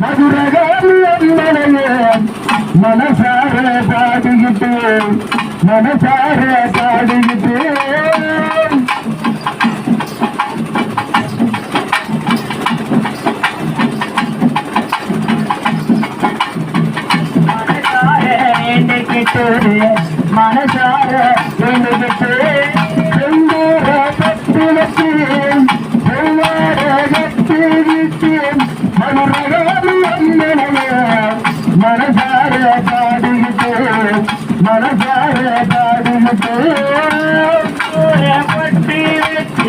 மதுரகாமியம் மனசார பாடிக்கிட்டு மனசார பாடிக்கிட்டு மனசார வேண்டிக்கிட்டு மனசார வேண்டிக்கிட்டு செந்தூர பத்திரத்து செவ்வார கத்திரித்து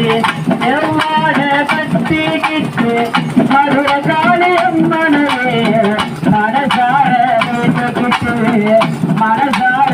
வச்சு செவ்வார கத்திக்கிட்டு மதுரகாளி அம்மனைய மனசார வேண்டிக்கிட்டு மனசார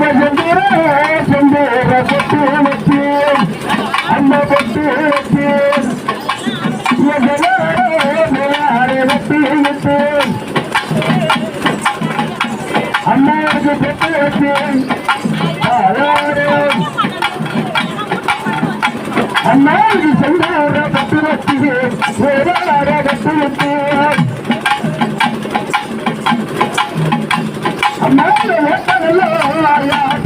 செந்தூர செந்தூர பட்டு வச்சு அந்த பட்டு வச்சு அம்மாவுக்கு பெற்று வச்சு அம்மாவுக்கு செந்தார பட்டு வச்சு வேறார பட்டு வச்சு Allah